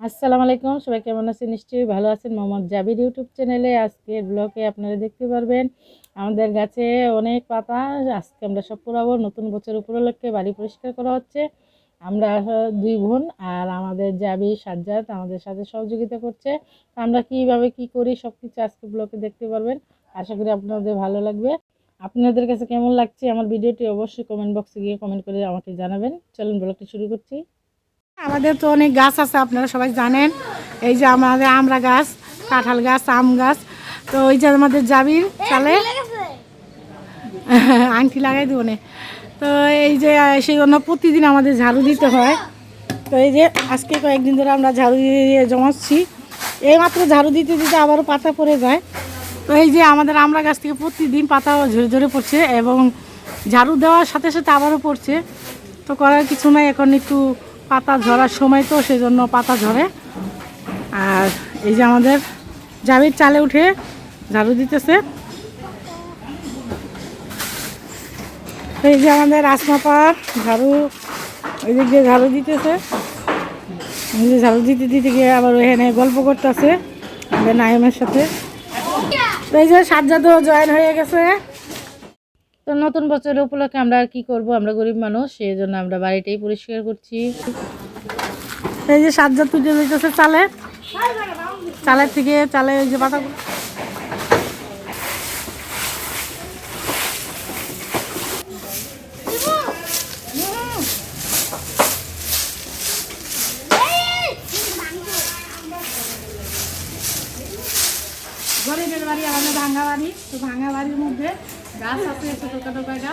আসসালামু আলাইকুম, সবাই কেমন আছেন? নিশ্চয়ই ভালো আছেন। মোহাম্মদ জাবির ইউটিউব চ্যানেলে আজকের ব্লগে আপনারা দেখতে পারবেন, আমাদের গাছে অনেক পাতা, আজকে আমরা সব পুরাবো নতুন বছর উপলক্ষে বাড়ি পরিষ্কার করা হচ্ছে। আমরা দুই বোন আর আমাদের জাবি সাজ্জাদ আমাদের সাথে সহযোগিতা করছে। আমরা কীভাবে কি করি সব কিছু আজকে ব্লগে দেখতে পারবেন। আশা করি আপনাদের ভালো লাগবে। আপনাদের কাছে কেমন লাগছে আমার ভিডিওটি অবশ্যই কমেন্ট বক্সে গিয়ে কমেন্ট করে আমাকে জানাবেন। চলুন ব্লগটি শুরু করছি। আমাদের তো অনেক গাছ আছে, আপনারা সবাই জানেন। এই যে আমাদের আমড়া গাছ, কাঁঠাল গাছ, আম গাছ। তো ওই যে আমাদের জাবির চালে। আংটি লাগাই দিব তো এই যে, সেই জন্য প্রতিদিন আমাদের ঝাড়ু দিতে হয়। তো এই যে, আজকে কয়েকদিন ধরে আমরা ঝাড়ু দিয়ে জমাচ্ছি। এই মাত্র ঝাড়ু দিতে দিতে আবারও পাতা পড়ে যায়। তো এই যে আমাদের আমরা গাছ থেকে প্রতিদিন পাতা ঝরে ঝরে পড়ছে এবং ঝাড়ু দেওয়ার সাথে সাথে আবারও পড়ছে। তো করার কিছু নাই, এখন একটু পাতা ঝরার সময় তো সেই জন্য পাতা ঝরে। আর এই যে আমাদের জাবির চালে উঠে ঝাড়ু দিতেছে। এই যে আমাদের আসমাপা ঝাড়ু, ওই দিক দিয়ে ঝাড়ু দিতেছে। ঝাড়ু দিতে দিতে গিয়ে আবার ওখানে গল্প করতেছে আমাদের নাইমের সাথে। তো এই যে সাজ্জাদও জয়েন হয়ে গেছে। তো নতুন বছরের উপলক্ষে আমরা আর কি করব? আমরা গরিব মানুষ সেই জন্য আমরা বাড়িটাই পরিষ্কার করছি। এই যে সাজ্জাদ তুলে দিতেছে চালে। চালের থেকে চালে ওই যে পাতা গরিবের বাড়ি আমাদের ভাঙ্গা বাড়ি তো ভাঙ্গা বাড়ির মধ্যে গাছ আছে ছোটোখাটো কয়টা?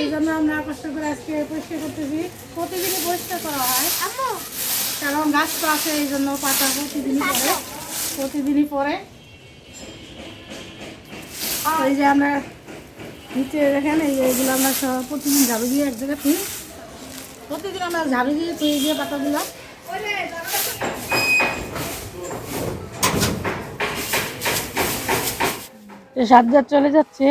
এই জন্য আমরা কষ্ট করে আজকে পরিষ্কার করতেছি। প্রতিদিনই পরিষ্কার করা হয়। কারণ গাছ তো আছে এই জন্য পাতা প্রতিদিনই পরে প্রতিদিনই পরে এই যে আমরা নিচে দেখেন এই এগুলো আমরা সব প্রতিদিন ঝাড়ু দিয়ে এক জায়গায় প্রতিদিন আমরা ঝাড়ু দিয়ে থুই দিয়ে পাতাগুলো। তো সাজ্জাদ চলে যাচ্ছে।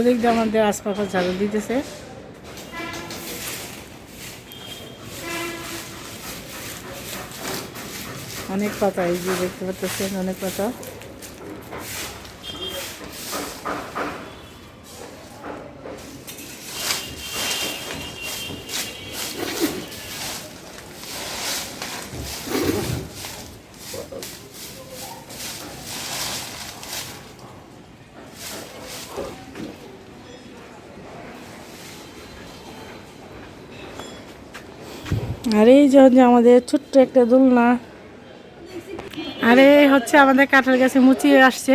ওদিক দিয়ে আমাদের আশপাশে ঝাড়ু দিতেছে। অনেক পাতা এই যে দেখতে পাচ্ছেন অনেক পাতা। আর এই যে হচ্ছে আমাদের ছোট্ট একটা দোলনা। আর এই হচ্ছে আমাদের কাঁঠাল গাছে মুচিয়ে আসছে।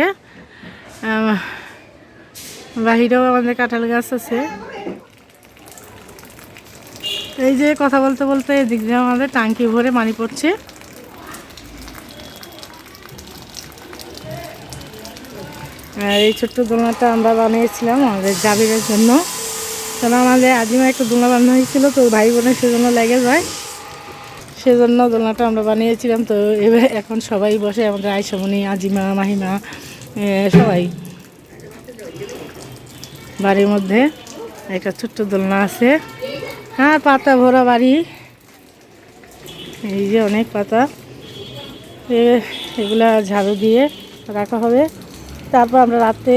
বাহিরেও আমাদের কাঁঠাল গাছ আছে। এই যে কথা বলতে বলতে এদিক দিয়ে আমাদের টাঙ্কি ভরে পানি পড়ছে। আর এই ছোট্ট দোলনাটা আমরা বানিয়েছিলাম আমাদের জাবিরের জন্য। কারণ আমাদের আজিমা একটু দোলনা বানানো হয়েছিল তো ভাই বোনের সেজন্য লেগে যায়। সেজন্য দোলনাটা আমরা বানিয়েছিলাম। তো এবার এখন সবাই বসে, আমাদের আইসামনি আজিমা, মাহিমা সবাই। বাড়ির মধ্যে একটা ছোট্ট দোলনা আছে। হ্যাঁ পাতা ভরা বাড়ি। এই যে অনেক পাতা। এগুলা ঝাড়ু দিয়ে রাখা হবে। তারপর আমরা রাতে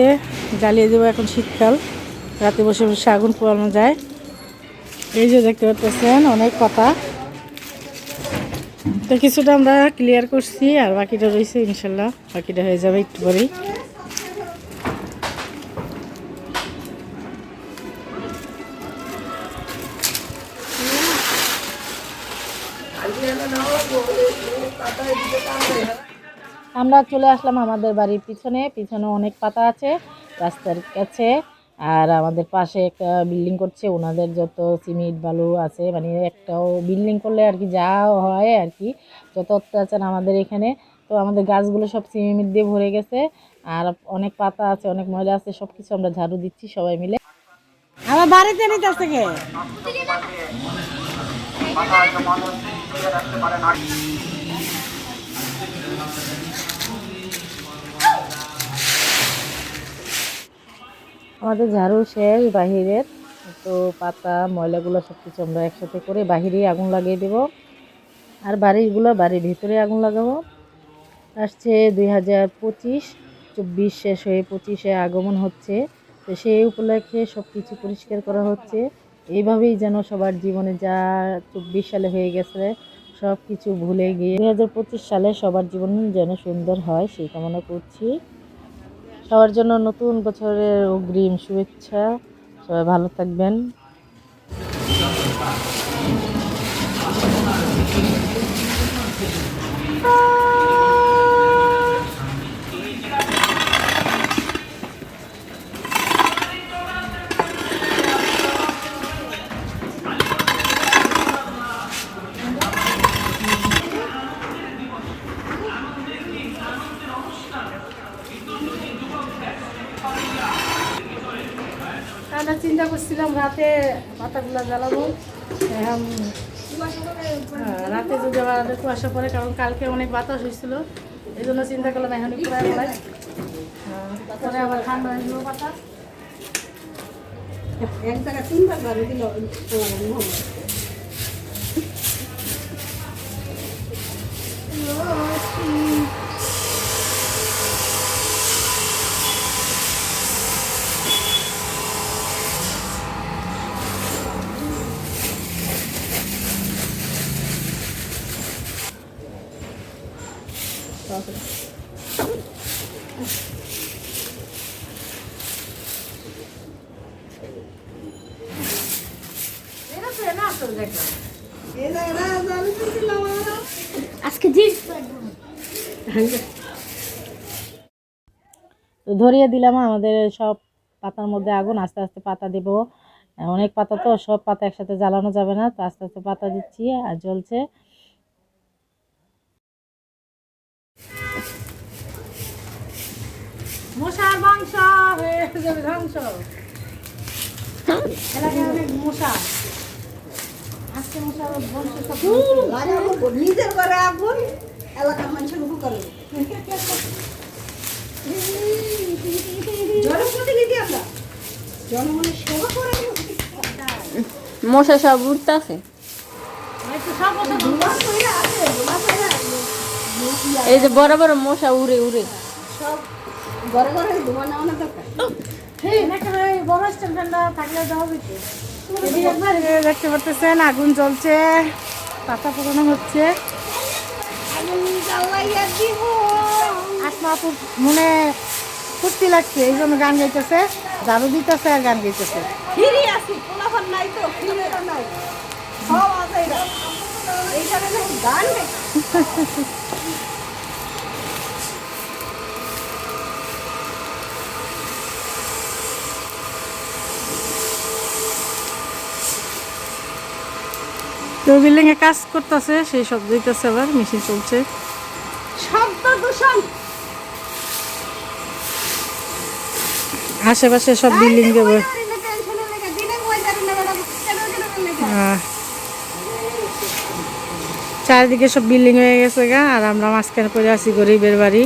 জ্বালিয়ে দেবো এখন শীতকাল। রাতে বসে বসে আগুন পোয়ানো যায়। এই যে দেখতে পাচ্ছেন, অনেক পাতা। তো কিছুটা আমরা ক্লিয়ার করছি আর বাকিটা রয়েছে ইনশাল্লাহ। বাকিটা হয়ে যাবে একটু পরেই। আমরা চলে আসলাম আমাদের বাড়ির পিছনে। পিছনে অনেক পাতা আছে, রাস্তার কাছে। আর আমাদের পাশে একটা বিল্ডিং করছে ওনাদের যত সিমেন্ট বালু আছে মানে একটাও বিল্ডিং করলে আর কি যা হয় আর কি যত অত্যাচার আমাদের এখানে। তো আমাদের গাছগুলো সব সিমেন্ট দিয়ে ভরে গেছে আর অনেক পাতা আছে অনেক ময়লা আছে সব কিছু আমরা ঝাড়ু দিচ্ছি সবাই মিলে। আমার বাড়িতে নিতেছে কে? আমাদের ঝাড়ু শেষ বাহিরের। তো পাতা, ময়লাগুলো সব কিছু আমরা একসাথে করে বাহিরে আগুন লাগিয়ে দেব। আর বাড়িগুলো বাড়ির ভিতরে আগুন লাগাবো। আসছে দুই হাজার পঁচিশ, চব্বিশ শেষ হয়ে পঁচিশে আগমন হচ্ছে। তো সেই উপলক্ষে সব কিছু পরিষ্কার করা হচ্ছে। এইভাবেই যেন সবার জীবনে যা চব্বিশ সালে হয়ে গেছে সব কিছু ভুলে গিয়ে দুই হাজার পঁচিশ সালে সবার জীবন যেন সুন্দর হয়, সেই কামনা করছি। সবার জন্য নতুন বছরের অগ্রিম শুভেচ্ছা। সবাই ভালো থাকবেন। পাতাগুলো জ্বালাবো হ্যাঁ, রাতে যদি আবার কুয়াশা পড়ে কারণ কালকে অনেক বাতাস হয়েছিল এই জন্য চিন্তা করলাম এখন পুরাই বলাই পরে আবার ঠান্ডা হয়ে পাতা এক জায়গায় তিনবার বাড়ি দিল জায়গায় বাড়ি দিলাম আজকে তো ধরিয়ে দিলাম আমাদের সব পাতার মধ্যে আগুন আস্তে আস্তে পাতা দেব। অনেক পাতা তো সব পাতা একসাথে জ্বালানো যাবে না তো আস্তে আস্তে পাতা দিচ্ছি আর জ্বলছে। মশার মাংস হয়ে যাবে ধ্বংস। এলাকায় অনেক মশা আজকে মশার বংশ সব ঘরে আগুন, নিজের ঘরে আগুন এলাকার মানুষের উপকার হবে। জনপ্রতিনিধি আমরা জনগণের সেবা করে মশা সব কইরা আছে এই যে বড় বড় মশা উড়ে উড়ে। সব ঘরে ঘরে ধোঁয়া নেওয়ানো দরকার। হ্যাঁ বড় থাকলে দেওয়া হইতো দেখতে পাচ্ছেন আগুন জ্বলছে, পাতা পোড়ানো হচ্ছে। আসমা মনে ফুর্তি লাগছে, এই জন্য গান গাইতেছে, ঝাড়ু দিতেছে আর গান গাইতেছে। ফিরি আছি কোলাফান নাই তো ফিরে নাই সব আছে এরা এইখানে যখন গান গাই তো বিল্ডিং এ কাজ করতেছে সেই শব্দ দিতেছে আবার মেশিন চলছে শব্দ দূষণ আশেপাশে সব বিল্ডিং দেবো চারিদিকে সব বিল্ডিং হয়ে গেছে গা আর আমরা মাঝখানে পড়ে আছি গরিবের বাড়ি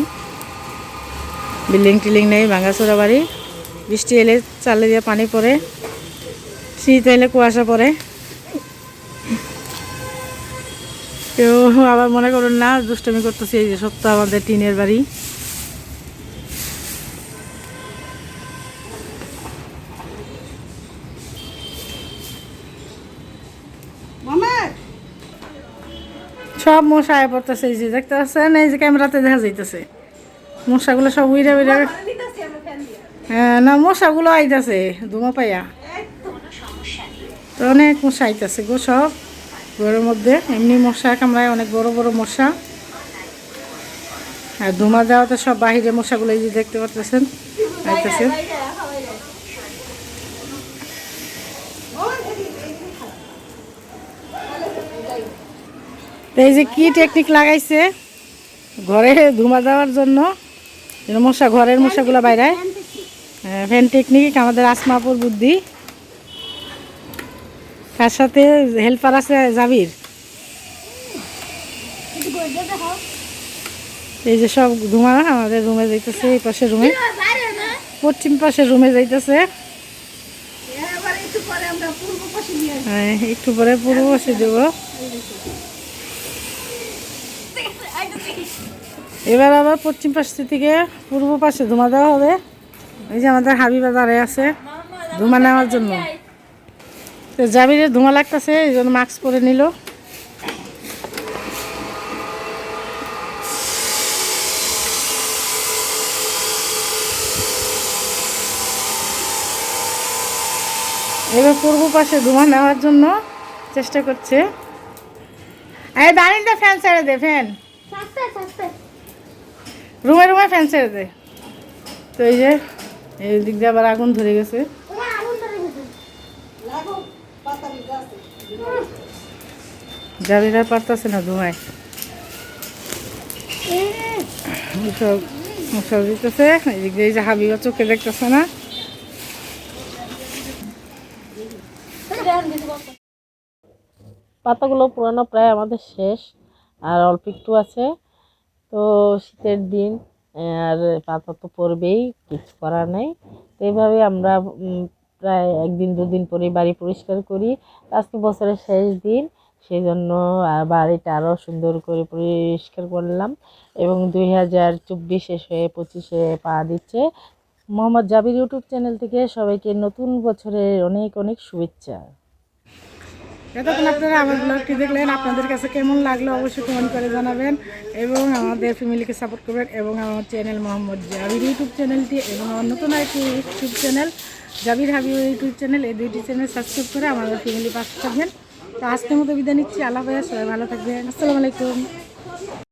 বিল্ডিং টিল্ডিং নেই ভাঙাচোরা বাড়ি বৃষ্টি এলে চালে দিয়ে পানি পড়ে শীত এলে কুয়াশা পড়ে কেউ আবার মনে করুন না দুষ্টমি করতেছি এই যে সত্য আমাদের টিনের বাড়ি। সব মশা আয় পড়তেছে এই যে দেখতে পাচ্ছেন এই যে ক্যামেরাতে দেখা যাইতেছে। মশাগুলো সব উইরে উইরে হ্যাঁ না মশাগুলো আইতাছে ধুমা পাইয়া। তো অনেক মশা আইতাছে গো সব। ঘরের মধ্যে। এমনি মশা কামড়ায় অনেক বড় বড় মশা। আর ধুমা যাওয়াতে সব বাহিরে মশাগুলো এই যে দেখতে পারতেছেন, আইতেছে। এই যে কি টেকনিক লাগাইছে? ঘরে ধুমা দেওয়ার জন্য মশা, ঘরের মশাগুলো বাইরে ফ্যান টেকনিক আমাদের আসমাপুর বুদ্ধি। তার সাথে হেল্পার আছে জাবির? এই যে সব ধুমা আমাদের রুমে যাইতেছে এই পাশে রুমে। পশ্চিম পাশের রুমে যাইতেছে। পাশে হ্যাঁ, একটু পরে পূর্ব পাশে দেব এবার আবার পশ্চিম পাশ থেকে পূর্ব পাশে ধুমা দেওয়া হবে। এই যে আমাদের হাবিবা দাঁড়ায় আছে ধুমা নেওয়ার জন্য। তো জাবিরের ধুমা লাগতেছে এই জন্য মাস্ক পরে নিল। এবার পূর্ব পাশে ধোঁয়া নেওয়ার জন্য চেষ্টা করছে। এই বারিন্দা ফ্যান ছেড়ে দে ফ্যান রুমে রুমে ফ্যান ছেড়ে দে। তো এই যে এই দিক দিয়ে আবার আগুন ধরে গাছে। জাবিরা পারতেছে না ধুমায় সব দিতেছে এই দিক দিয়ে হাবিবা চোখে দেখতেছে না। পাতাগুলো পুরানো প্রায় আমাদের শেষ, আর অল্প একটু আছে। তো শীতের দিন, আর পাতা তো পড়বেই কিছু করার নেই। তো এইভাবে আমরা প্রায় একদিন, দুদিন পরে বাড়ি পরিষ্কার করি। আজকে বছরের শেষ দিন সেই জন্য বাড়িটা আরও সুন্দর করে পরিষ্কার করলাম এবং দুই হাজার চব্বিশ শেষ হয়ে পঁচিশে পা দিচ্ছে। মোহাম্মদ জাবির ইউটিউব চ্যানেল থেকে সবাইকে নতুন বছরের অনেক অনেক শুভেচ্ছা। এতক্ষণ আপনারা আমার ব্লগটি দেখলেন, আপনাদের কাছে কেমন লাগল অবশ্যই কমেন্ট করে জানাবেন এবং আমাদের ফ্যামিলিকে সাপোর্ট করবেন এবং আমার চ্যানেল মোহাম্মদ জাবির ইউটিউব চ্যানেলটি এবং আমার নতুন একটি ইউটিউব চ্যানেল জাবির হাবি ইউটিউব চ্যানেল এই দুইটি চ্যানেল সাবস্ক্রাইব করে আমাদের ফ্যামিলি পাশে থাকবেন। তো আজকের মতো বিদায় নিচ্ছি, আল্লাহ সবাই ভালো থাকবেন। আসসালামু আলাইকুম।